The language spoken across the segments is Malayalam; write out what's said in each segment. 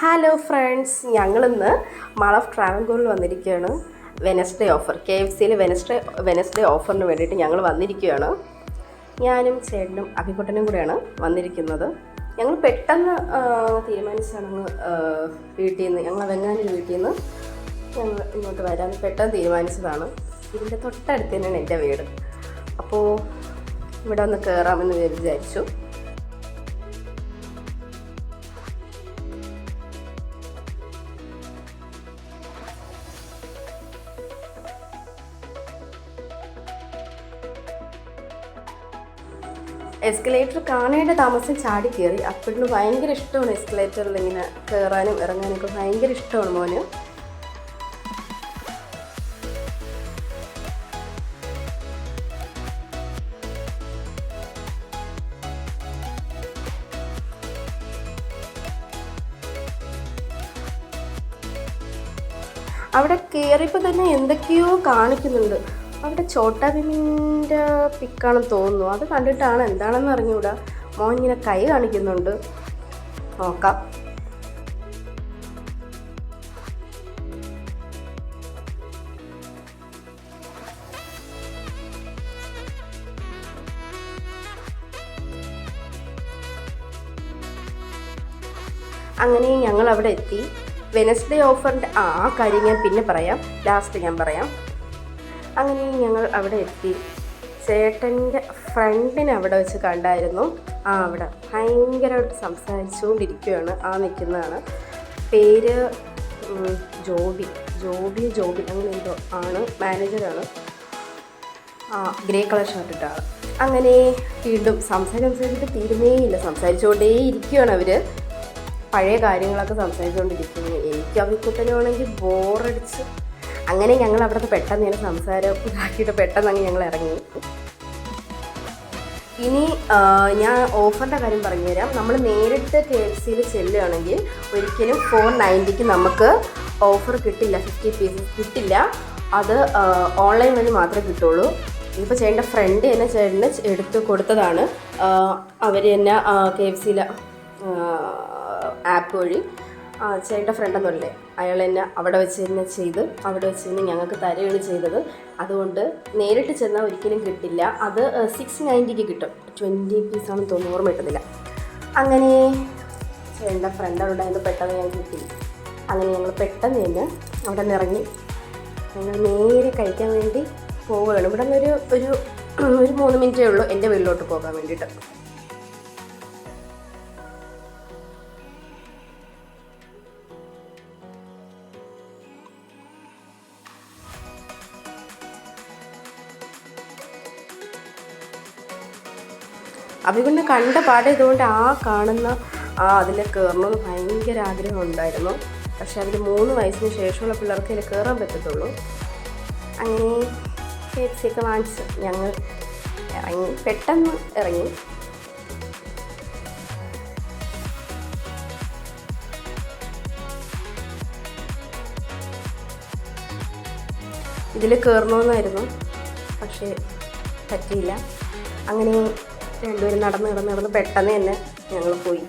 ഹലോ ഫ്രണ്ട്സ് ഞങ്ങളിന്ന് മാൾ ഓഫ് ട്രാവൻകൂറിൽ വന്നിരിക്കുകയാണ്. വെനസ്ഡേ ഓഫർ കെ എഫ് സിയിൽ വെനസ്ഡേ വെനസ്ഡേ ഓഫറിന് വേണ്ടിയിട്ട് ഞങ്ങൾ വന്നിരിക്കുകയാണ്. ഞാനും ചേട്ടനും അഭിക്കുട്ടനും കൂടെയാണ് വന്നിരിക്കുന്നത്. ഞങ്ങൾ പെട്ടെന്ന് തീരുമാനിച്ചാണ് അങ്ങ് വീട്ടിൽ നിന്ന് ഞങ്ങൾ വെങ്ങാനൊരു വീട്ടിൽ നിന്ന് ഞങ്ങൾ ഇങ്ങോട്ട് വരാൻ പെട്ടെന്ന് തീരുമാനിച്ചതാണ്. ഇതിന്റെ തൊട്ടടുത്ത് തന്നെയാണ് എന്റെ വീട്. അപ്പോൾ ഇവിടെ ഒന്ന് കയറാമെന്ന് വിചാരിച്ചു. എസ്കലേറ്റർ കാണേണ്ട താമസം ചാടി കയറി അപ്പോഴും ഭയങ്കര ഇഷ്ടമാണ് എസ്കലേറ്ററിൽ ഇങ്ങനെ കയറാനും ഇറങ്ങാനും ഒക്കെ ഭയങ്കര ഇഷ്ടമാണ് മോന്. അവിടെ കയറിയപ്പോൾ തന്നെ എന്തൊക്കെയോ കാണിക്കുന്നുണ്ട്. അവിടെ ചോട്ടാ ഭീമിന്റെ പിക്കാണെന്ന് തോന്നുന്നു. അത് കണ്ടിട്ടാണ്. എന്താണെന്ന് അറിഞ്ഞുകൂടാ. മോൻ ഇങ്ങനെ കൈ കാണിക്കുന്നുണ്ട്. നോക്കാം. അങ്ങനെ ഞങ്ങൾ അവിടെ എത്തി വെനസ്ഡേ ഓഫറിന്റെ ആ കാര്യം ഞാൻ പിന്നെ പറയാം. ലാസ്റ്റ് ഞാൻ പറയാം. അങ്ങനെ ഞങ്ങൾ അവിടെ എത്തി. ചേട്ടന്റെ ഫ്രണ്ടിനെ അവിടെ വെച്ച് കണ്ടായിരുന്നു. ആ അവിടെ ഭയങ്കരമായിട്ട് സംസാരിച്ചുകൊണ്ടിരിക്കുകയാണ് ആ നിൽക്കുന്നതാണ്. പേര് ജോബി. ജോബി ജോബി. അങ്ങനെ എന്തോ ആണ്. മാനേജറാണ്. ആ ഗ്രേ കളർ ഷർട്ട് ഇട്ട ആൾ അങ്ങനെ വീണ്ടും സംസാരം സംസാരിച്ചിട്ട് തീരുന്നേയില്ല സംസാരിച്ചുകൊണ്ടേ ഇരിക്കുകയാണ് അവർ പഴയ കാര്യങ്ങളൊക്കെ സംസാരിച്ചുകൊണ്ടിരിക്കുന്നത് എനിക്ക് അവിക്കുട്ടനാണെങ്കിൽ ബോറടിച്ച് അങ്ങനെ ഞങ്ങൾ അവിടുത്തെ പെട്ടെന്ന് ഇങ്ങനെ സംസാരം ഇതാക്കിയിട്ട് പെട്ടെന്ന് അങ്ങ് ഞങ്ങൾ ഇറങ്ങി. ഇനി ഞാൻ ഓഫറിന്റെ കാര്യം പറഞ്ഞു തരാം നമ്മൾ നേരിട്ട് കെ എഫ് സിയിൽ ചെല്ലുകയാണെങ്കിൽ ഒരിക്കലും ഫോർ നയന്റിക്ക് നമുക്ക് ഓഫർ കിട്ടില്ല ഫിഫ്റ്റി പീസസ് കിട്ടില്ല. അത് ഓൺലൈൻ വഴി മാത്രമേ കിട്ടുള്ളൂ. ഇപ്പോൾ ചേട്ടന്റെ ഫ്രണ്ട് തന്നെ ചേട്ടന് എടുത്ത് കൊടുത്തതാണ്. അവർ തന്നെ കെ എഫ് സിയിലെ ആപ്പ് വഴി. ആ ചേട്ടന്റെ ഫ്രണ്ട് എന്നല്ലേ അയാൾ തന്നെ അവിടെ വെച്ച് തന്നെ ചെയ്ത്. അവിടെ വെച്ച് തന്നെ ഞങ്ങൾക്ക് തരുകയാണ് ചെയ്തത്. അതുകൊണ്ട് നേരിട്ട് ചെന്നാൽ ഒരിക്കലും കിട്ടില്ല. അത് സിക്സ് നയന്റിക്ക് കിട്ടും. ട്വന്റി പീസാണ് തോന്നുന്നു ഓർമ്മ കിട്ടുന്നില്ല. അങ്ങനെ ചേട്ടന്റെ ഫ്രണ്ട് അവിടെ ആയിരുന്നു പെട്ടെന്ന് ഞാൻ കിട്ടി. അങ്ങനെ ഞങ്ങൾ പെട്ടെന്ന് തന്നെ അവിടെ നിന്ന് ഇറങ്ങി. ഞങ്ങൾ നേരെ കഴിക്കാൻ വേണ്ടി പോവുകയാണ്. ഇവിടെ നിന്നൊരു ഒരു ഒരു മൂന്ന് മിനിറ്റേ ഉള്ളൂ എന്റെ വീട്ടിലോട്ട് പോകാൻ വേണ്ടിയിട്ട്. അഭികൊണ്ട് കണ്ട പാടെ ഇതുകൊണ്ട് ആ കാണുന്ന ആ അതിൽ കയറണമെന്ന് ഭയങ്കര ആഗ്രഹം ഉണ്ടായിരുന്നു. പക്ഷെ അതിൽ മൂന്ന് വയസ്സിന് ശേഷമുള്ള പിള്ളേർക്ക് അതിൽ കയറാൻ പറ്റത്തുള്ളൂ. അങ്ങനെ കെ എഫ് വാങ്ങിച്ച് ഞങ്ങൾ ഇറങ്ങി. പെട്ടെന്ന് ഇറങ്ങി. ഇതിൽ കയറണമെന്നായിരുന്നു പക്ഷേ പറ്റിയില്ല. അങ്ങനെ രണ്ടുപേരും നടന്ന് നടന്ന് നടന്ന് പെട്ടെന്ന് തന്നെ ഞങ്ങൾ പോയി.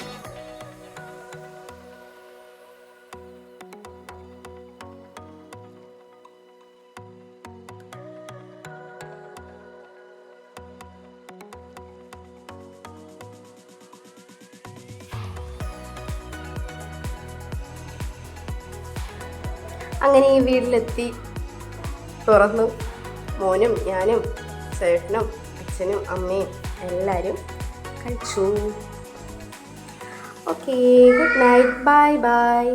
അങ്ങനെ ഈ വീട്ടിലെത്തി. തുറന്നു. മോനും ഞാനും ചേട്ടനും അച്ഛനും അമ്മയും എല്ലാവരും കഴിച്ചു okay good night bye bye